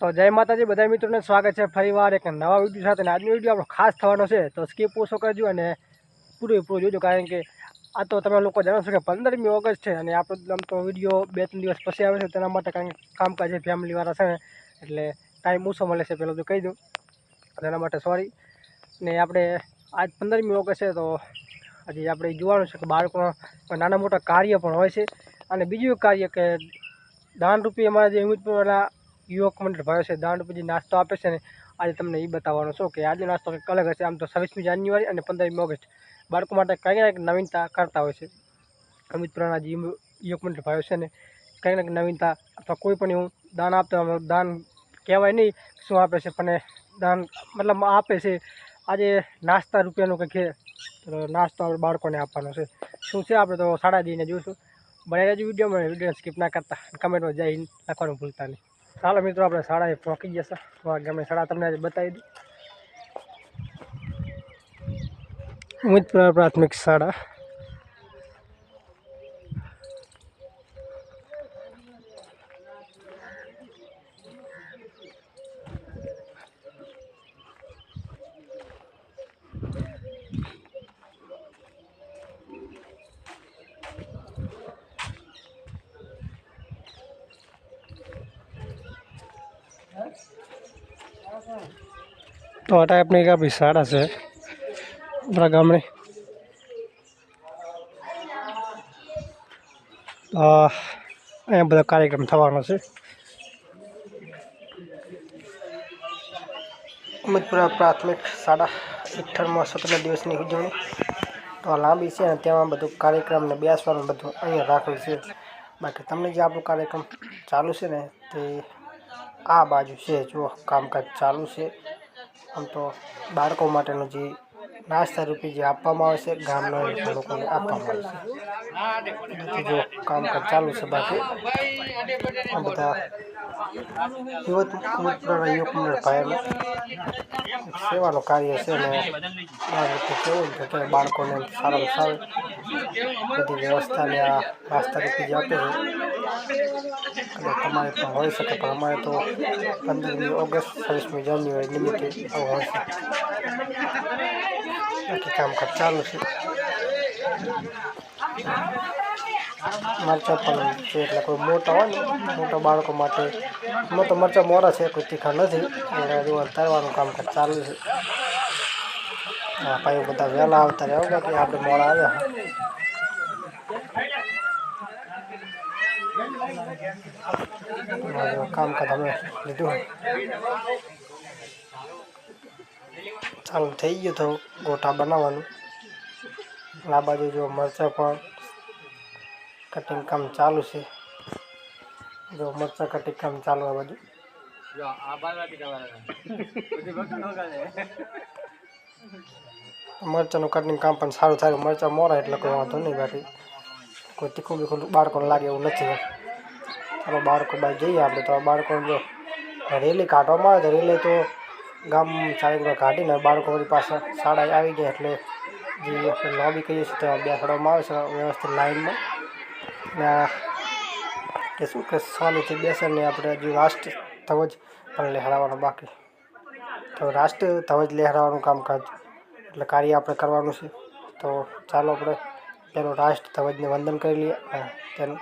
તો જય માતાજી બધા મિત્રોને સ્વાગત છે ફરીવાર એક નવા વીડિયો સાથે. અને આજનો વીડિયો આપણો ખાસ થવાનો છે, તો સ્કીપ ઓછો કરજો અને પૂરેપૂરું જોજો, કારણ કે આ તો તમે લોકો જાણો છો કે પંદરમી ઓગસ્ટ છે અને આપણો આમ તો વીડિયો બે ત્રણ દિવસ પછી આવે છે, તેના માટે કારણ કે કામકાજ છે ફેમિલીવાળા છે, એટલે ટાઈમ ઓછો મળે છે, પેલું તો કહી દઉં. તેના માટે સોરી ને આપણે આજ પંદરમી ઓગસ્ટ છે, તો હજી આપણે જોવાનું છે કે બાળકોના નાના મોટા કાર્ય પણ હોય છે. અને બીજું કાર્ય કે દાન રૂપી અમારા જે હિંમતપુરના યુવક મંડળ ભાઈઓ છે, દાંડ પછી નાસ્તો આપે છે ને, આજે તમને એ બતાવવાનો છું કે આજનો નાસ્તો કંઈક અલગ હશે. આમ તો છવ્વીસમી જાન્યુઆરી અને પંદરમી ઓગસ્ટ. બાળકો માટે કંઈક ને કંઈક નવીનતા કરતા હોય છે? અમિતપુરાના જે યુવક મંડળ ભાઈઓ છે ને કંઈક ને કંઈક નવીનતા અથવા કોઈ પણ એવું દાન આપતા દાન કહેવાય નહીં શું આપે છે, પણ દાન મતલબ આપે છે. આજે નાસ્તા રૂપિયાનું કંઈક નાસ્તો આપણે બાળકોને આપવાનો છે. શું છે આપણે તો સાડા જઈને જોઈશું. બને રહેજો વિડીયોમાં વીડિયો સ્કીપ ના કરતા. કમેન્ટમાં જઈ લખવાનું ભૂલતા નહીં. ચાલો મિત્રો, આપણે શાળાએ પહોંચી જશે ગમે શાળા તમને આજે બતાવી દઉં. ઉમેદપુરા પ્રાથમિક શાળા. તો આ ટાઈપની એક આપણી શાળા છે આપણા ગામની અહીંયા બધો કાર્યક્રમ થવાનો છે. અમિતપુરા પ્રાથમિક શાળા વિઠ્ઠલમાં સ્વતંત્ર દિવસની ઉજવણી. તો લાંબી છે અને તેમાં બધું કાર્યક્રમને બેસવાનું બધું અહીંયા રાખેલું છે. બાકી તમને જે આપણું કાર્યક્રમ ચાલુ છે ને તે આ બાજુ છે જો કામકાજ ચાલુ છે. આમ તો બાળકો માટેનું જે નાસ્તા રૂપે જે આપવામાં આવે છે, ગામના લોકોને આપવામાં આવે છે. જો કામકાજ ચાલુ છે બાકી. આ બધા મિત્રોના યુવક મંડળ ભાઈઓનું સેવાનું કાર્ય છે ને, આ રીતે કેવું કે બાળકોને સારામાં સારું બધી વ્યવસ્થાને આ નાસ્તા રૂપે જે આપે છે. કદાચ તમારે પણ હોઈ શકે, પણ અમારે તો પંદરમી ઓગસ્ટ, છવ્વીસમી જાન્યુઆરી નિમિત્તે આવું હોય છે. બાકી કામકાજ ચાલુ છે. મરચાં પણ છે એટલે કોઈ મોટા હોય ને મોટા બાળકો માટે. તો મરચાં મોરા છે કોઈ તીખા નથી. તરવાનું કામ ચાલુ છે. હા ભાઈઓ બધા વહેલા આવતા રહ્યા બાકી આપણે મોડા આવ્યા. હા, કામકાજ અમે લીધું. ચાલુ થઈ ગયું તો ગોટા બનાવવાનું. આ બાજુ જો મરચાં પણ કટિંગ કામ ચાલુ છે. જો મરચાં કટિંગ કામ ચાલુ આ બાજુ. મરચાંનું કટિંગ કામ પણ સારું થાય. મરચાં મોરા એટલે કોઈ વાંધો નહીં બાકી. કોઈ તીખું બીખું બાળકોને લાગે એવું નથી ચાલો બાળકો બાય જઈએ આપણે. તો બાળકો જો રેલી કાઢવામાં આવે તો રેલી તો ગામ ચાલી કાઢીને બાળકો વળી પાછા શાળાએ આવી ગયા એટલે જે આપણે લોબી કહીએ છીએ ત્યાં બેસાડવામાં આવે છે વ્યવસ્થિત લાઈનમાં. ને, કે શું કે સ્વામીથી બેસીને આપણે હજુ રાષ્ટ્ર ધ્વજ પણ લહેરાવવાનો બાકી. તો રાષ્ટ્ર ધ્વજ લહેરાવાનું કામકાજ, એટલે કાર્ય આપણે કરવાનું છે. તો ચાલો આપણે પેલો રાષ્ટ્ર ધ્વજને વંદન કરી લઈએ અને તેનું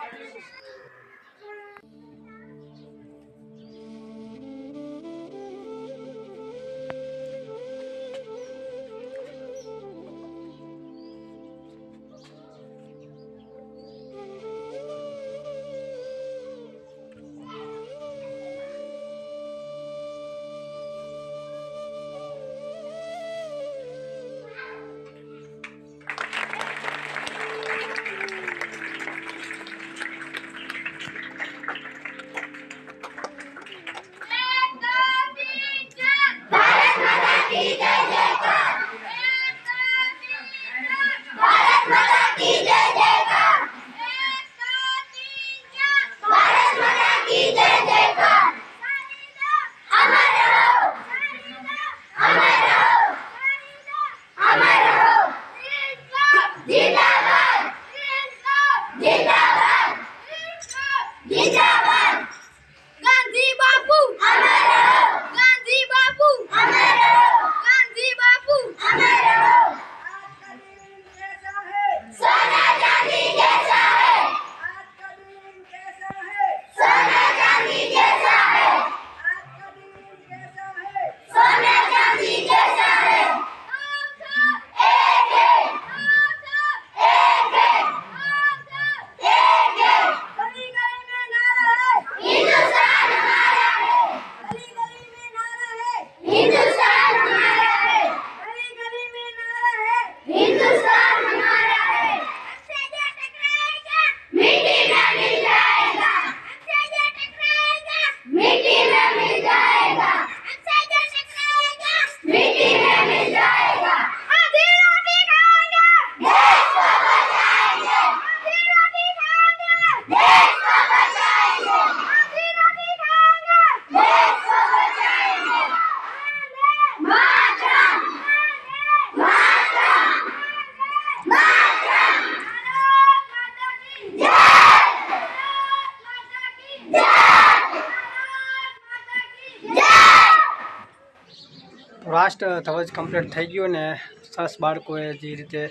લાસ્ટ ધ્વજ કમ્પ્લીટ થઈ ગયો ને સરસ બાળકોએ જે રીતે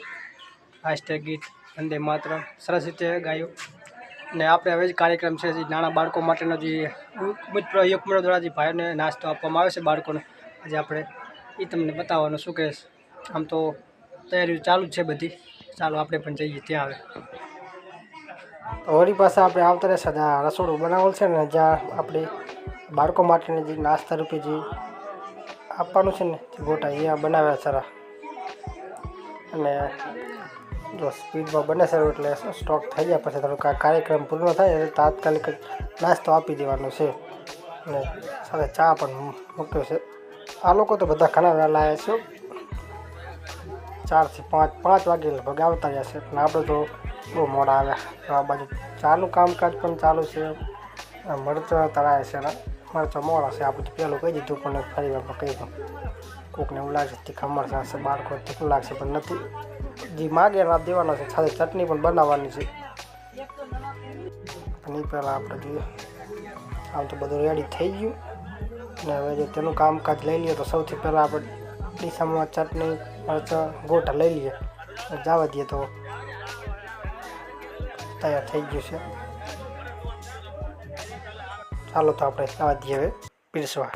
રાષ્ટ્રીય ગીત વંદે માત્ર સરસ રીતે ગાયું. ને આપણે હવે જ કાર્યક્રમ છે જે નાના બાળકો માટેનો જે મુજ એક મંડળ દ્વારા જે ભાઈઓને નાસ્તો આપવામાં આવે છે બાળકોને. આજે આપણે એ તમને બતાવવાનું શું કહેશ આમ તો તૈયારીઓ ચાલુ જ છે બધી. ચાલો આપણે પણ જઈએ ત્યાં હવે તો પાસે આપણે આવતા રહેશે રસોડું બનાવેલ છે ને જ્યાં આપણે બાળકો માટેની જે નાસ્તા રૂપે જે આપવાનું છે ને, જે ગોટા અહીંયા બનાવ્યા સારા. અને જો સ્પીડમાં બને છે એટલે સ્ટોક થઈ જાય પછી થોડુંક આ કાર્યક્રમ પૂર્ણ થાય એટલે તાત્કાલિક નાસ્તો આપી દેવાનો છે. અને સાથે ચા પણ મૂક્યો છે. આ લોકો તો બધા ઘણા વહેલા આવ્યા છે ચારથી પાંચ પાંચ વાગે લગભગ આવતા રહ્યા છે. પણ આપણે તો બહુ મોડા આવ્યા. તો આ બાજુ ચાનું કામકાજ પણ ચાલુ છે. મરચાં તળાય છે ને મરચાં મોડા છે. આ બધું પહેલું કહી દીધું, પણ ફરી વાર કહી દઉં કોકને એવું લાગશે તીખા હશે બાળકો તીખું લાગશે, પણ નથી. જે માગે રાત દેવાનો છે. સાથે ચટણી પણ બનાવવાની છે. એ પહેલાં આપણે જોઈએ. આમ તો બધું રેડી થઈ ગયું. અને હવે જો તેનું કામકાજ લઈ લઈએ તો સૌથી પહેલાં આપણે ડીસામાં ચટણી, મરચાં, ગોટા લઈ લઈએ. જવા દઈએ તો તૈયાર થઈ ગયું છે. ચાલો તો આપણે દઈએ હવે. પીરસવા.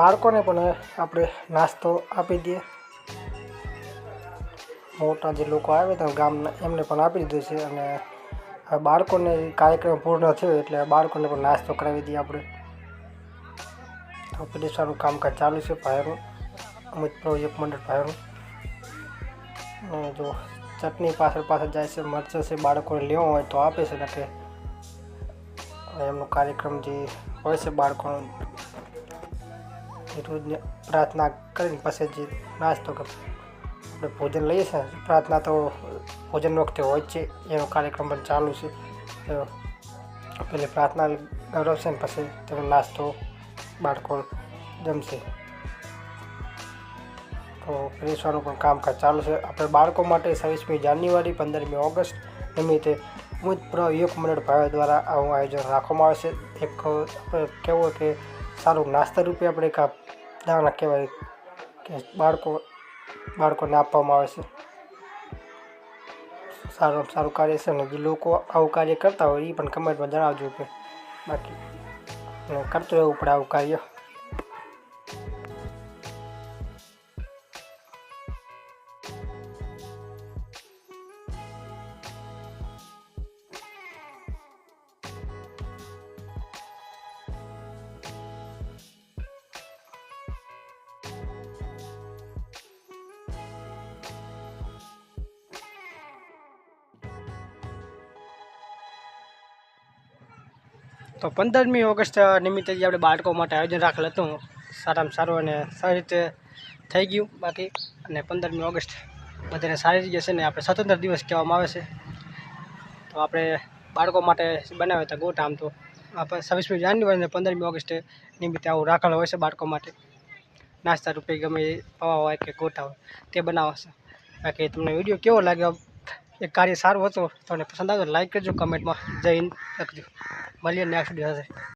બાળકોને પણ આપણે નાસ્તો આપી દઈએ. મોટા જે લોકો આવે તો ગામના, એમને પણ આપી દીધો છે અને બાળકોને કાર્યક્રમ પૂર્ણ થયો એટલે બાળકોને પણ નાસ્તો કરાવી દઈએ આપણે. તો કામકાજ ચાલુ છે ભાઈઓનું અમુક પ્રોજેક્ટ મંડળ અને જો ચટણી પાછળ પાછળ જાય છે, મરચાં છે, બાળકોને લેવો હોય તો આપે છે કે એમનો કાર્યક્રમ જે હોય છે બાળકોનો એ રોજને પ્રાર્થના કરીને પછી જે નાસ્તો કે આપણે ભોજન લઈએ છીએ. પ્રાર્થના તો ભોજન વખતે હોય જ છે. એનો કાર્યક્રમ પણ ચાલુ છે. પેલી પ્રાર્થના ગૌરવશે ને પછી તમે નાસ્તો, બાળકો જમશે. તો પ્રેસવાનું પણ કામકાજ ચાલુ છે. આપણે બાળકો માટે છવ્વીસમી જાન્યુઆરી, પંદરમી ઓગસ્ટ નિમિત્તે મુજ પ્ર યુવક મંડળ ભાઈઓ દ્વારા આવું આયોજન રાખવામાં આવે છે. એક આપણે કે સારું, નાસ્તા રૂપે આપણે આ દાણા કહેવાય કે બાળકો, બાળકોને આપવામાં આવે છે. સારું સારું કાર્ય છે ને જે લોકો આવું કાર્ય કરતા હોય એ પણ કમેન્ટમાં જણાવજો કે બાકી, અને કરતું રહેવું પડે આવું કાર્ય. તો પંદરમી ઓગસ્ટ નિમિત્તે જે આપણે બાળકો માટે આયોજન રાખેલ હતું, સારામાં સારું અને સારી રીતે થઈ ગયું બાકી. અને પંદરમી ઓગસ્ટ બધાને સારી રીતે છે ને આપણે સ્વતંત્ર દિવસ કહેવામાં આવે છે. તો આપણે બાળકો માટે બનાવ્યા હતા ગોટ આમ તો. આપણે છવ્વીસમી જાન્યુઆરી અને પંદરમી ઓગસ્ટે નિમિત્તે આવું રાખેલ હોય છે બાળકો માટે. નાસ્તા રૂપે ગમે એ પૌવા હોય કે ગોટા હોય, તે બનાવશે બાકી તમને વીડિયો કેવો લાગ્યો? એ કાર્ય સારું હતું તમને પસંદ આવતો લાઈક કરજો કમેન્ટમાં જઈને લખજો. મળીએ નેક્સ્ટ વીડિયો સાથે